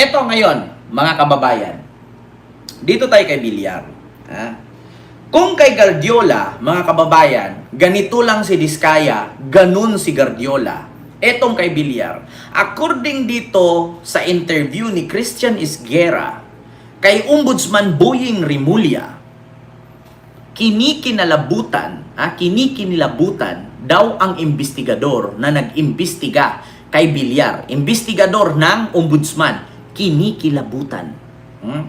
Eto ngayon, mga kababayan. Dito tayo kay Bilyar. Ha? Kung kay Guardiola, mga kababayan, ganito lang si Diskaya, ganun si Guardiola. Etong kay Bilyar. According dito sa interview ni Christian Isguera, kay Ombudsman Boying Rimulya, kinikinalabutan, ha, kinikinilabutan daw ang investigador na nag-imbestiga kay Bilyar. Investigador ng ombudsman. Kinikilabutan. Hmm?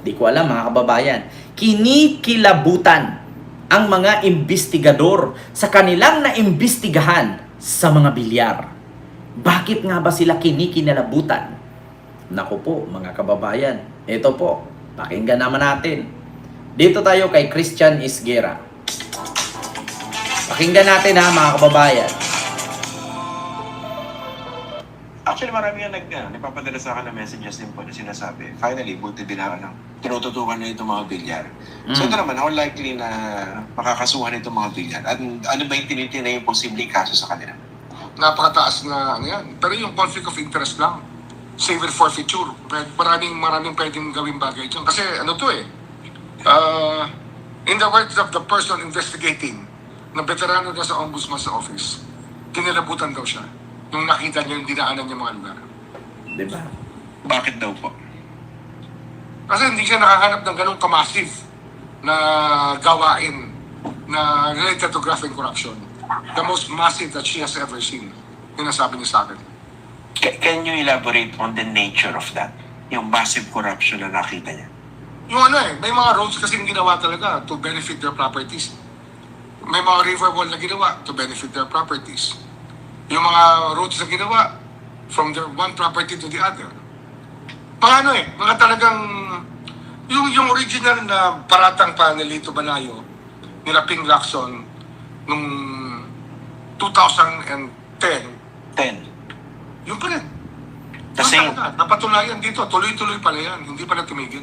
Di ko alam mga kababayan. Kinikilabutan ang mga investigador sa kanilang naimbestigahan sa mga bilyar. Bakit nga ba sila kinikinalabutan? Naku po, mga kababayan. Ito po, pakinggan naman natin. Dito tayo kay Christian Isguera. Pakinggan natin ha, mga kababayan. Actually, marami nga nag, ano, nagpapadala sa akin ng messages din po na sinasabi, finally, buti din ako ng tinututukan na itong mga bilyar. So Mm. ito naman, how likely na makakasuhan itong mga bilyar? At ano ba yung tinitina yung posibleng kaso sa kanila? napakataas na ano yan. Pero yung conflict of interest lang, save and forfeiture. Maraming maraming pwedeng gawing bagay dyan. Kasi ano to eh, uh, in the words of the person investigating, na veterano na sa ombudsman sa office, kinilabutan daw siya nung nakita niya yung dinaanan niya mga lugar. Di ba? Bakit daw po? Kasi hindi siya nakahanap ng ganong kamasive na gawain na related to graft and corruption. The most massive that she has ever seen. Yun ang sabi niya sa akin. Ca- Can you elaborate on the nature of that? Yung massive corruption na nakita niya? Yung ano eh, may mga roads kasing ginawa talaga to benefit their properties. May mga river wall na ginawa to benefit their properties. Yung mga roads na ginawa from their one property to the other. Mga ano eh, mga talagang yung, yung original na paratang pa ni Lito Banayo, nila Ping Lacson, nung 2010, 10. yun pa rin. Yun talaga. Napatunayan dito, tuloy-tuloy pala yan, hindi pala tumigil.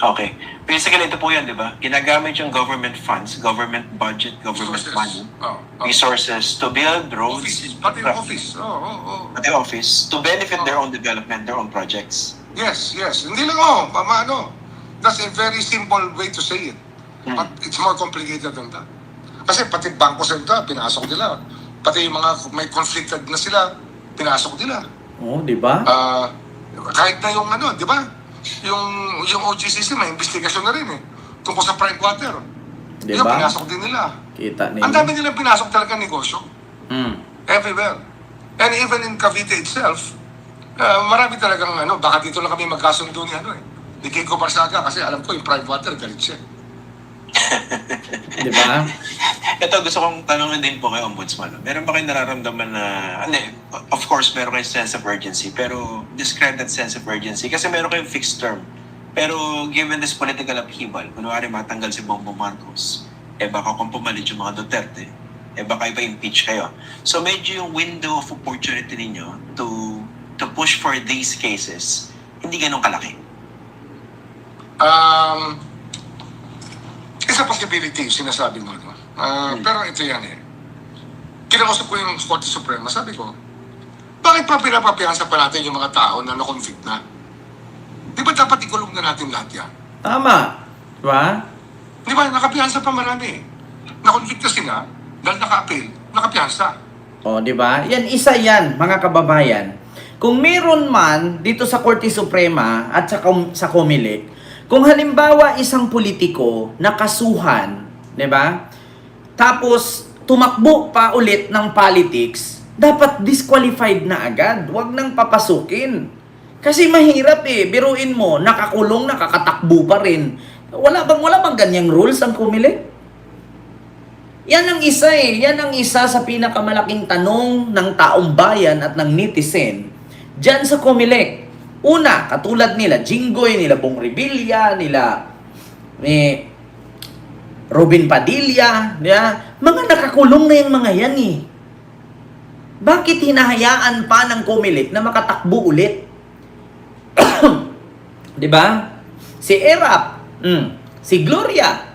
Okay. Basically, ito po yan, di ba? Ginagamit yung government funds, government budget, government Resources. money, Oh, oh. resources to build roads, Office, pati yung office. Oo, oo, oo. pati office, to benefit their own development, their own projects. Yes, yes. Hindi lang oh, mama ano. That's a very simple way to say it. Hmm. But it's more complicated than that. Kasi pati Bangko Sentral, pinasok nila. Pati yung mga may conflicted na sila, pinasok nila. Oo, di ba? Ah, kahit na yung ano, di ba? Yung, yung OGCC, may investigasyon na rin eh. Tungkol sa prime water. Di Yun, ba? pinasok din nila. Kita Ang ninyo. dami nilang pinasok talaga negosyo. Mm. Everywhere. And even in Cavite itself, uh, marami talagang ano, baka dito lang kami magkasundo ni ano eh. Ni Kiko Barsaga kasi alam ko yung prime water galit siya. Di ba? Ito, gusto kong tanongin din po kay Ombudsman. Meron ba kayong nararamdaman na, ano, eh, of course, meron kayong sense of urgency, pero describe that sense of urgency kasi meron kayong fixed term. Pero given this political upheaval, kunwari matanggal si Bongbong Marcos, eh baka kung pumalit yung mga Duterte, eh baka ipa-impeach kayo. So medyo yung window of opportunity ninyo to to push for these cases, hindi ganun kalaki. Um, isa possibility yung sinasabi mo. No? Ah, Pero ito yan eh. Kinausap ko yung Korte Suprema, sabi ko, bakit pa pinapapiyansa pa natin yung mga tao na na-convict na? Di ba dapat ikulong na natin lahat yan? Tama. Di ba? Di ba, nakapiyansa pa marami. Na-convict na sila, dahil naka-appeal, nakapiyansa. O, di ba? Yan, isa yan, mga kababayan. Kung meron man dito sa Korte Suprema at sa, sa Comelec, kung halimbawa isang politiko nakasuhan, di ba? Tapos tumakbo pa ulit ng politics, dapat disqualified na agad. Huwag nang papasukin. Kasi mahirap eh. Biruin mo, nakakulong, nakakatakbo pa rin. Wala bang, wala bang ganyang rules ang Comelec? Yan ang isa eh. Yan ang isa sa pinakamalaking tanong ng taong bayan at ng netizen. Diyan sa Comelec. Una, katulad nila Jinggoy, nila Bong Revilla, nila eh, Robin Padilla, di ba? mga nakakulong na yung mga yan eh. Bakit hinahayaan pa ng Comelec na makatakbo ulit? di ba? Si Erap, mm, si Gloria,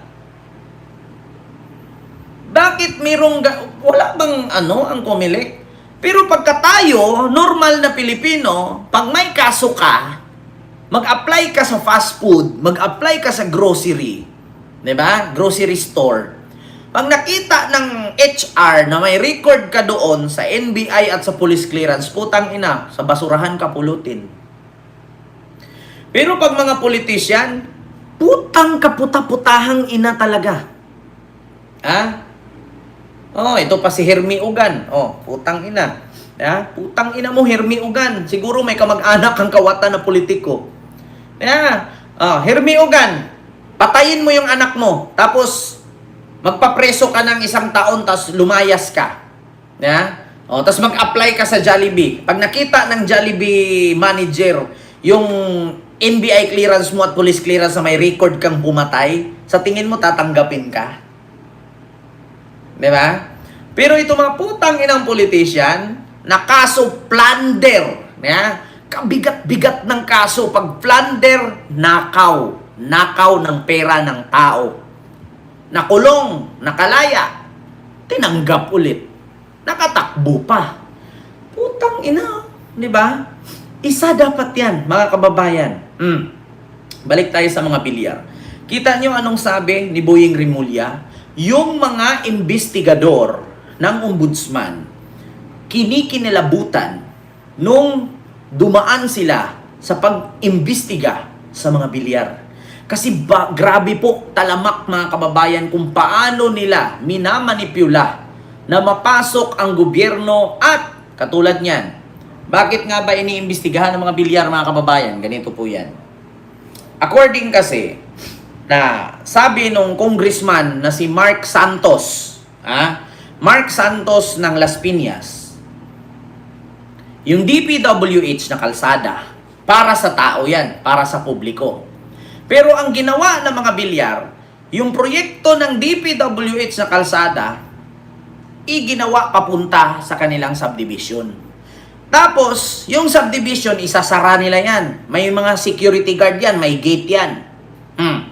bakit merong wala bang ano ang Comelec? Pero pagka tayo, normal na Pilipino, pag may kaso ka, Mag-apply ka sa fast food, mag-apply ka sa grocery, 'di ba? Grocery store. Pag nakita ng HR na may record ka doon sa NBI at sa police clearance, putang ina, sa basurahan ka pulutin. Pero pag mga politician, putang kaputa-putahang ina talaga. Ha? Oh, ito pa si Hermi Ugan. Oh, putang ina. Ya, putang ina mo Hermi Ugan. Siguro may kamag-anak kang kawatan na politiko. Ya, oh, Hermi Ugan. Patayin mo yung anak mo. Tapos magpapreso ka ng isang taon tapos lumayas ka. Ya? Oh, tapos mag-apply ka sa Jollibee. Pag nakita ng Jollibee manager yung NBI clearance mo at police clearance na may record kang pumatay, sa tingin mo tatanggapin ka? Di ba? Pero ito mga putang inang politician, na kaso plunder, ya? kabigat-bigat ng kaso. Pag plunder, nakaw. Nakaw ng pera ng tao. Nakulong, nakalaya, tinanggap ulit. Nakatakbo pa. Putang ina, di ba? Isa dapat yan, mga kababayan. Mm. Balik tayo sa mga bilyar. Kita nyo anong sabi ni Boying Rimulya? Yung mga investigador ng ombudsman, kinikinilabutan nung dumaan sila sa pag-imbestiga sa mga bilyar. Kasi ba, grabe po talamak mga kababayan kung paano nila minamanipula na mapasok ang gobyerno at katulad niyan. Bakit nga ba iniimbestigahan ng mga bilyar mga kababayan? Ganito po yan. According kasi na sabi nung congressman na si Mark Santos, ah, Mark Santos ng Las Piñas, yung DPWH na kalsada, para sa tao yan, para sa publiko. Pero ang ginawa ng mga bilyar, yung proyekto ng DPWH na kalsada, iginawa papunta sa kanilang subdivision. Tapos, yung subdivision, isasara nila yan. May mga security guard yan, may gate yan. Hmm.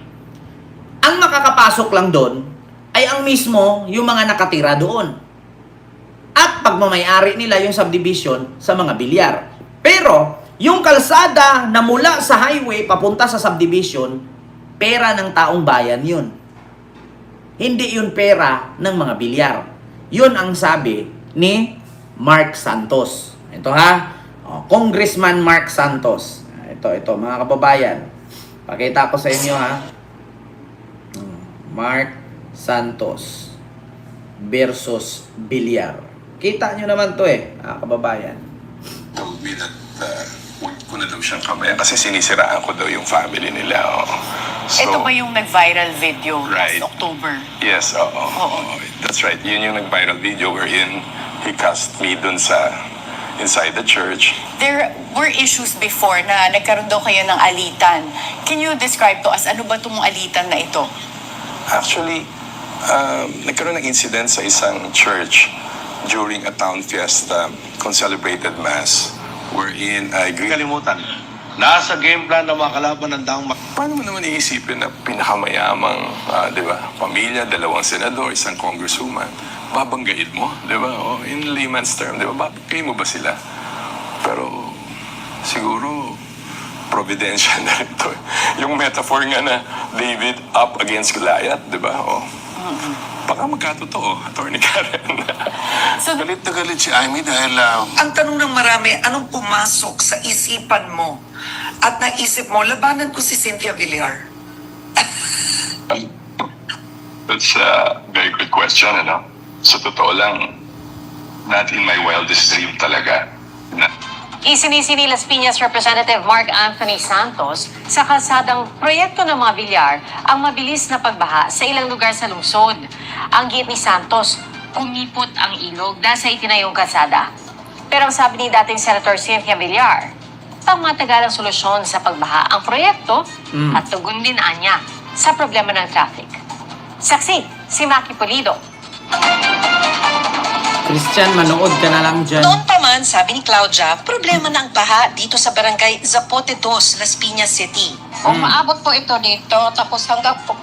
Ang makakapasok lang doon, ay ang mismo yung mga nakatira doon. At pagmamayari nila yung subdivision sa mga bilyar. Pero, yung kalsada na mula sa highway papunta sa subdivision, pera ng taong bayan yun. Hindi yun pera ng mga bilyar. Yun ang sabi ni Mark Santos. Ito ha, oh, Congressman Mark Santos. Ito, ito, mga kababayan. Pakita ko sa inyo ha. Mark Santos versus Bilyar. Kita nyo naman to eh, mga kababayan. told me that uh, huwag ko na daw siyang kamayan kasi sinisiraan ko daw yung family nila. Oh. So, Ito ba yung nag-viral video Right. last October? Yes, oo. Oo. That's right. Yun yung nag-viral video wherein he cast me dun sa inside the church. There were issues before na nagkaroon daw kayo ng alitan. Can you describe to us ano ba itong alitan na ito? Actually, um, nagkaroon ng incident sa isang church during a town fiesta kung celebrated mass wherein I agree kalimutan. Nasa game plan ng mga kalaban ng daang ma- Paano mo naman iisipin na pinakamayamang, ah, di ba, pamilya, dalawang senador, isang congresswoman, babanggain mo, di ba? O, in layman's term, di ba? Babanggain mo ba sila? Pero, siguro, providential na rin to. Yung metaphor nga na David up against Goliath, di ba? O, baka magkatotoo, Attorney Karen. So, Galit na galit si Amy dahil ah, Ang tanong ng marami, anong pumasok sa isipan mo at naisip mo, labanan ko si Cynthia Villar? That's a very good question, ano? Sa totoo lang, not in my wildest dream talaga. Na, Isinisi ni Las Piñas Representative Mark Anthony Santos sa kalsadang proyekto ng mga bilyar ang mabilis na pagbaha sa ilang lugar sa lungsod. Ang git ni Santos, kumipot ang ilog dahil sa itinayong kalsada. Pero ang sabi ni dating Senator Cynthia Villar, pang matagalang solusyon sa pagbaha ang proyekto at tugon din anya sa problema ng traffic. Saksi, si Maki Pulido. Christian, manood ka na lang dyan. Noon pa man, sabi ni Claudia, problema na ang baha dito sa barangay Zapote 2, Las Piñas City. Umaabot po ito dito, tapos hanggang po,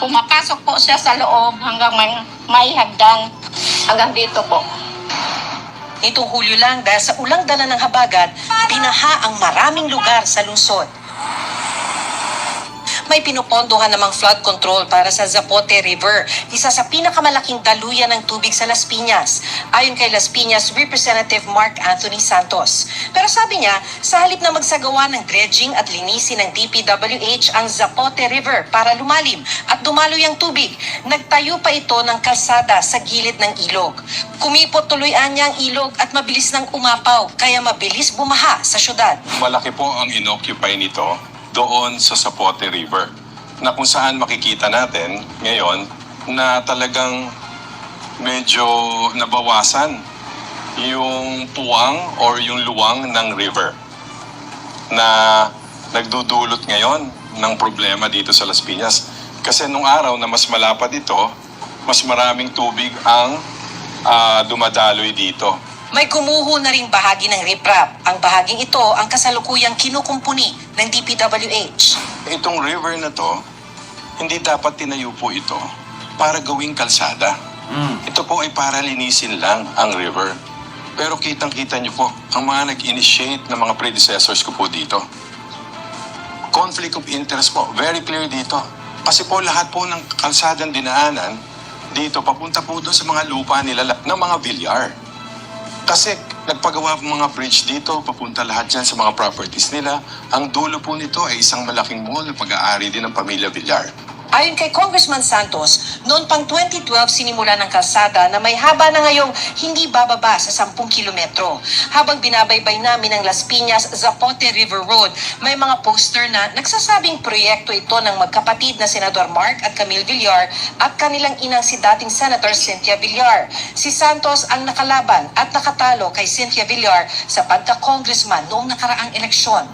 pumapasok po siya sa loob hanggang may, may hagdan. Hanggang dito po. Nitong Hulyo lang dahil sa ulang dala ng habagat, binaha ang maraming lugar sa lungsod. May pinupondohan namang flood control para sa Zapote River, isa sa pinakamalaking daluyan ng tubig sa Las Piñas, ayon kay Las Piñas Representative Mark Anthony Santos. Pero sabi niya, sa halip na magsagawa ng dredging at linisin ng DPWH ang Zapote River para lumalim at dumaloy ang tubig, nagtayo pa ito ng kalsada sa gilid ng ilog. Kumipot tuloy anya ang ilog at mabilis nang umapaw, kaya mabilis bumaha sa syudad. Malaki po ang inoccupy nito doon sa Zapote River na kung saan makikita natin ngayon na talagang medyo nabawasan yung puwang or yung luwang ng river na nagdudulot ngayon ng problema dito sa Las Piñas. Kasi nung araw na mas malapad ito, mas maraming tubig ang ah, dumadaloy dito. May kumuho na ring bahagi ng riprap. Ang bahaging ito ang kasalukuyang kinukumpuni ng DPWH. Itong river na to, hindi dapat tinayo po ito para gawing kalsada. Mm. Ito po ay para linisin lang ang river. Pero kitang-kita niyo po, ang mga nag-initiate ng mga predecessors ko po dito. Conflict of interest po, very clear dito. Kasi po lahat po ng kalsadang dinaanan, dito papunta po doon sa mga lupa nila ng mga bilyar. Kasi nagpagawa mga bridge dito, papunta lahat dyan sa mga properties nila. Ang dulo po nito ay isang malaking mall na pag-aari din ng pamilya Villar. Ayon kay Congressman Santos, noon pang 2012 sinimula ng kalsada na may haba na ngayong hindi bababa sa 10 kilometro. Habang binabaybay namin ang Las Piñas Zapote River Road, may mga poster na nagsasabing proyekto ito ng magkapatid na Senador Mark at Camille Villar at kanilang inang si dating Senator Cynthia Villar. Si Santos ang nakalaban at nakatalo kay Cynthia Villar sa pagka-congressman noong nakaraang eleksyon.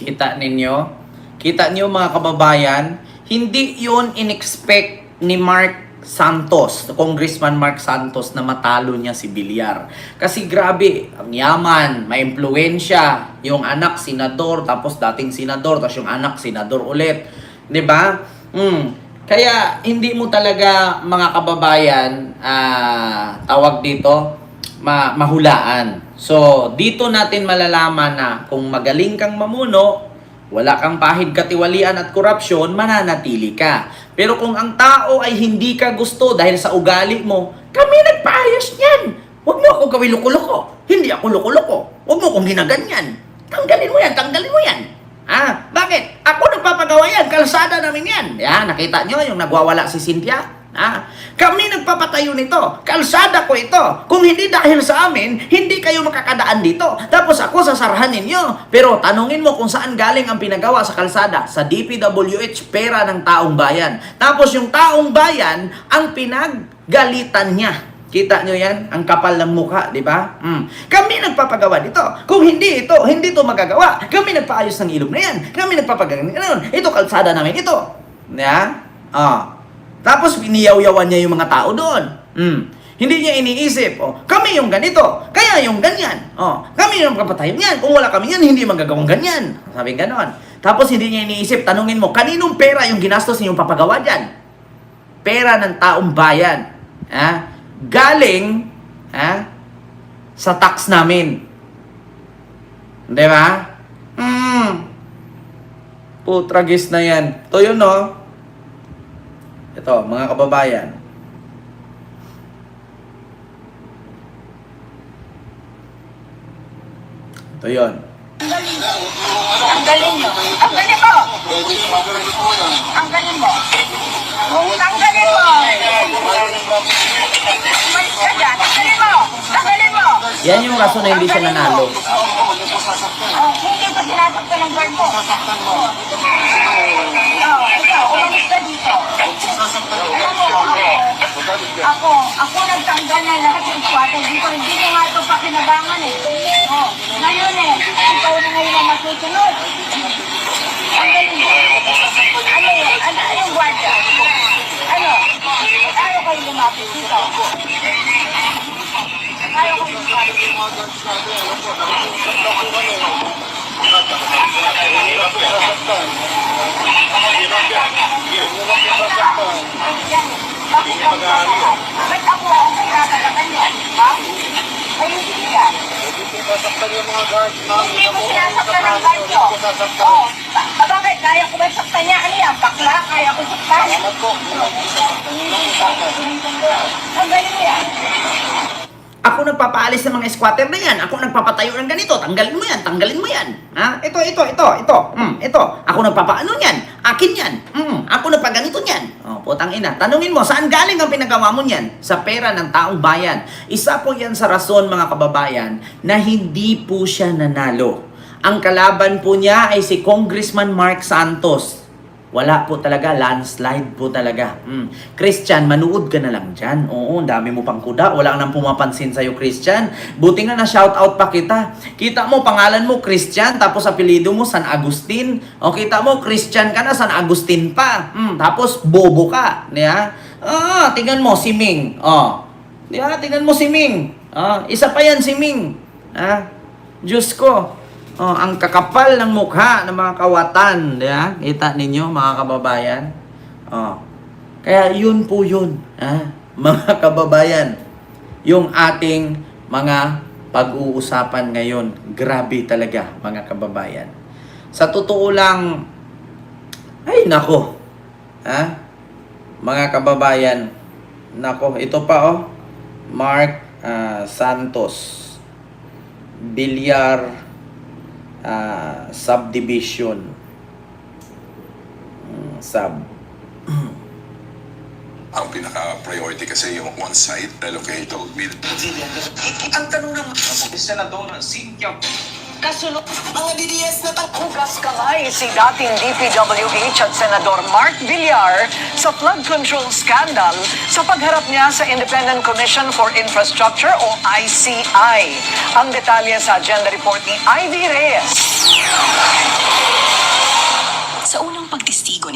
Kita ninyo? Kita niyo mga kababayan, hindi yun in-expect ni Mark Santos, Congressman Mark Santos na matalo niya si Villar. Kasi grabe, ang yaman, may impluensya, yung anak senador, tapos dating senador, tapos yung anak senador ulit. 'Di ba? Mm. Kaya hindi mo talaga mga kababayan ah, tawag dito ma mahulaan. So, dito natin malalaman na kung magaling kang mamuno, wala kang pahid katiwalian at korupsyon, mananatili ka. Pero kung ang tao ay hindi ka gusto dahil sa ugali mo, kami nagpaayos niyan. Huwag mo ako gawin loko-loko. Hindi ako loko-loko. Huwag mo akong ginaganyan. Tanggalin mo yan, tanggalin mo yan. Ah, bakit? Ako nagpapagawa yan, kalsada namin yan. Yan, nakita nyo yung nagwawala si Cynthia? Ah, kami nagpapatayo nito. Kalsada ko ito. Kung hindi dahil sa amin, hindi kayo makakadaan dito. Tapos ako sasarahan ninyo. Pero tanungin mo kung saan galing ang pinagawa sa kalsada. Sa DPWH, pera ng taong bayan. Tapos yung taong bayan, ang pinaggalitan niya. Kita nyo yan? Ang kapal ng mukha, di ba? Mm. Kami nagpapagawa dito. Kung hindi ito, hindi ito magagawa. Kami nagpaayos ng ilog na yan. Kami nagpapagawa ng Ito kalsada namin ito. Ya? Ah. Tapos piniyaw-yawan niya yung mga tao doon. Mm. Hindi niya iniisip, oh, kami yung ganito, kaya yung ganyan. Oh, kami yung kapatay niyan. Kung wala kami yan, hindi magagawang ganyan. Sabi ganon. Tapos hindi niya iniisip, tanungin mo, kaninong pera yung ginastos niyong papagawa dyan? Pera ng taong bayan. Ha? Galing ha? sa tax namin. Di ba? Hmm. Putragis na yan. Ito yun, no? Ito, mga kababayan. Ito yun. Ang galing mo. Ang galing mo. Ang galing mo. Tanggalin mo. Umalis ka dyan. Tanggalin mo. Tanggalin mo. Yan yung rason na hindi siya nanalo. Oh, hindi ko sinasaktan ng girl mo. Oh, ikaw, umalis ka dito. Alam mo, ako, ako, nagtanggal na lahat ng swatter dito. Hindi ko nga ito pakinabangan eh. Oh, ngayon eh, ikaw na ngayon ang masusunod. Ang galing mo. Ano? Ano, ano yung gwardiya? Ano? Ayaw kayo lumapit dito. Ayaw kayo lumapit dito. Bakit ako Bakit ako ang nagkakatakan niya? Ha? Ay, hindi ka. Hindi ko sinasaktan ng guard nyo. Oo. Ba- Bakit? Kaya ko ba saktan niya? Ano yan? Back kaya ko saktan. Salamat po. Tanggalin mo yan. Ako nagpapaalis ng mga squatter na yan. Ako nagpapatayo ng ganito. Tanggalin mo yan. Tanggalin mo yan. Ha? Ito, ito, ito, ito. Mm, ito. Ako nagpapaano yan. Akin yan. Mm, ako nagpaganito yan. Oh, putang ina. Tanungin mo, saan galing ang pinagawa mo yan? Sa pera ng taong bayan. Isa po yan sa rason, mga kababayan, na hindi po siya nanalo. Ang kalaban po niya ay si Congressman Mark Santos. Wala po talaga, landslide po talaga. Mm. Christian, manuod ka na lang dyan. Oo, dami mo pang kuda. Wala nang pumapansin sa'yo, Christian. Buti nga na shout out pa kita. Kita mo, pangalan mo, Christian, tapos apelido mo, San Agustin. O kita mo, Christian ka na, San Agustin pa. Mm, tapos, bobo ka. Diya? Ah, tingnan mo, si Ming. Oh. Diya, tingnan mo si Ming. Ah, isa pa yan si Ming. Ah, Diyos ko. Oh, ang kakapal ng mukha ng mga kawatan, diba? Kita ninyo mga kababayan. Oh. Kaya yun po yun, ha? mga kababayan. Yung ating mga pag-uusapan ngayon, grabe talaga mga kababayan. Sa totoo lang, ay nako, ha? Mga kababayan, nako, ito pa oh, Mark ah, Santos, Bilyar ah, subdivision. Mm, sub. Ang pinaka-priority kasi yung on-site relocated mil. Ang tanong naman, Kasunod, mga DDS na Hugas kamay si dating DPWH at Senador Mark Villar sa flood control scandal sa pagharap niya sa Independent Commission for Infrastructure o ICI. Ang detalye sa agenda report ni Ivy Reyes.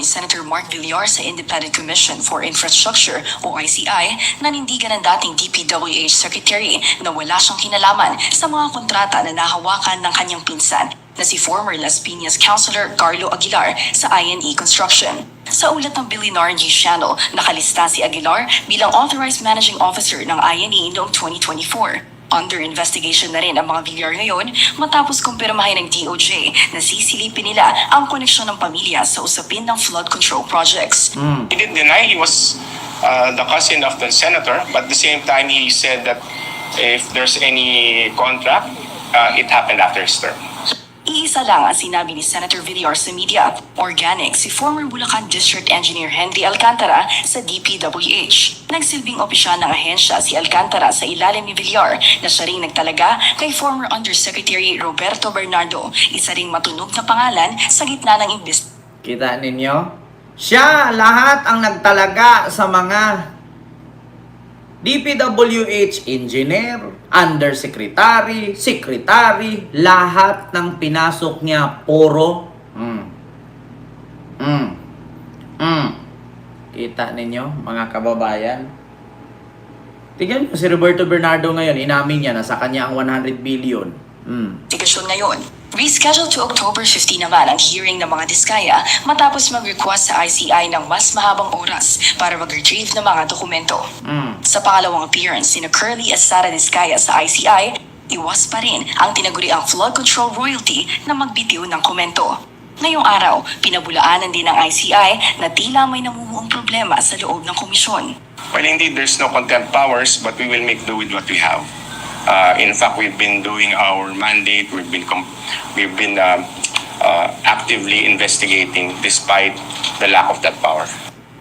Ni Senator Mark Villar sa Independent Commission for Infrastructure o ICI, nanindigan ng dating DPWH Secretary na wala siyang kinalaman sa mga kontrata na nahawakan ng kanyang pinsan na si former Las Piñas Councilor Carlo Aguilar sa INE Construction. Sa ulat ng Billionaire News Channel, nakalista si Aguilar bilang Authorized Managing Officer ng INE noong 2024. Under investigation na rin ang mga Villar ngayon matapos kumpirmahin ng DOJ na sisilipin nila ang koneksyon ng pamilya sa usapin ng flood control projects. He didn't deny he was uh, the cousin of the senator, but at the same time he said that if there's any contract, uh, it happened after his term. Iisa lang ang sinabi ni Senator Villar sa media, organic si former Bulacan District Engineer Henry Alcantara sa DPWH. Nagsilbing opisyal ng ahensya si Alcantara sa ilalim ni Villar na siya ring nagtalaga kay former Undersecretary Roberto Bernardo, isa ring matunog na pangalan sa gitna ng imbestigasyon. Kita ninyo? Siya lahat ang nagtalaga sa mga DPWH engineer, undersecretary, secretary, lahat ng pinasok niya puro mm. Mm. Mm. Kita ninyo, mga kababayan? Tingnan mo si Roberto Bernardo ngayon, inamin niya na sa kanya ang 100 billion. Mm. investigasyon ngayon. Rescheduled to October 15 naman ang hearing ng mga diskaya matapos mag-request sa ICI ng mas mahabang oras para mag-retrieve ng mga dokumento. Mm. Sa pangalawang appearance ni Curly at Sara Diskaya sa ICI, iwas pa rin ang tinaguriang flood control royalty na magbitiw ng komento. Ngayong araw, pinabulaanan din ng ICI na tila may namumuong problema sa loob ng komisyon. Well, indeed, there's no contempt powers, but we will make do with what we have. Uh, in fact, we've been doing our mandate. We've been we've been uh, uh, actively investigating despite the lack of that power.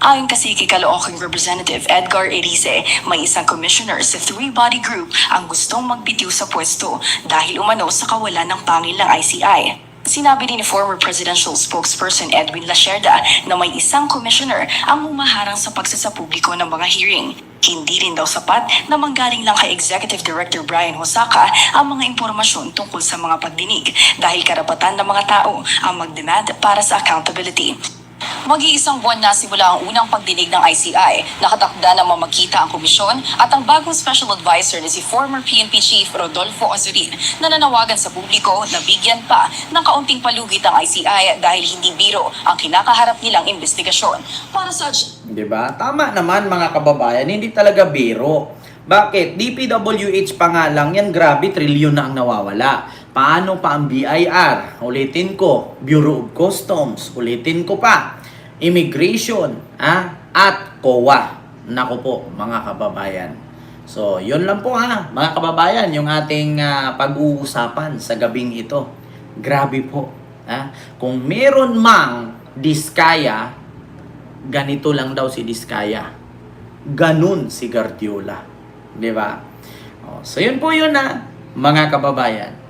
Ayon kasi kay Caloocan Representative Edgar Erice, may isang commissioner sa three-body group ang gustong magbitiw sa pwesto dahil umano sa kawalan ng pangil ng ICI. Sinabi din ni former presidential spokesperson Edwin Lacerda na may isang commissioner ang humaharang sa pagsasapubliko ng mga hearing. Hindi rin daw sapat na manggaling lang kay Executive Director Brian Hosaka ang mga impormasyon tungkol sa mga pagdinig dahil karapatan ng mga tao ang mag-demand para sa accountability. Mag-iisang buwan na simula ang unang pagdinig ng ICI. Nakatakda na mamagkita ang komisyon at ang bagong special advisor na si former PNP Chief Rodolfo Azurin na nanawagan sa publiko na bigyan pa ng kaunting palugit ang ICI dahil hindi biro ang kinakaharap nilang investigasyon. Para sa 'Di ba? Tama naman mga kababayan, hindi talaga biro. Bakit? DPWH pa nga lang yan, grabe, trilyon na ang nawawala. Paano pa ang BIR? Ulitin ko, Bureau of Customs. Ulitin ko pa. immigration, ah, at COA. Nako po, mga kababayan. So, yun lang po ha, mga kababayan, yung ating ah, pag-uusapan sa gabing ito. Grabe po. Ha? Kung meron mang diskaya, ganito lang daw si diskaya. Ganun si Guardiola. Di ba? Oh, so, yun po yun na, mga kababayan.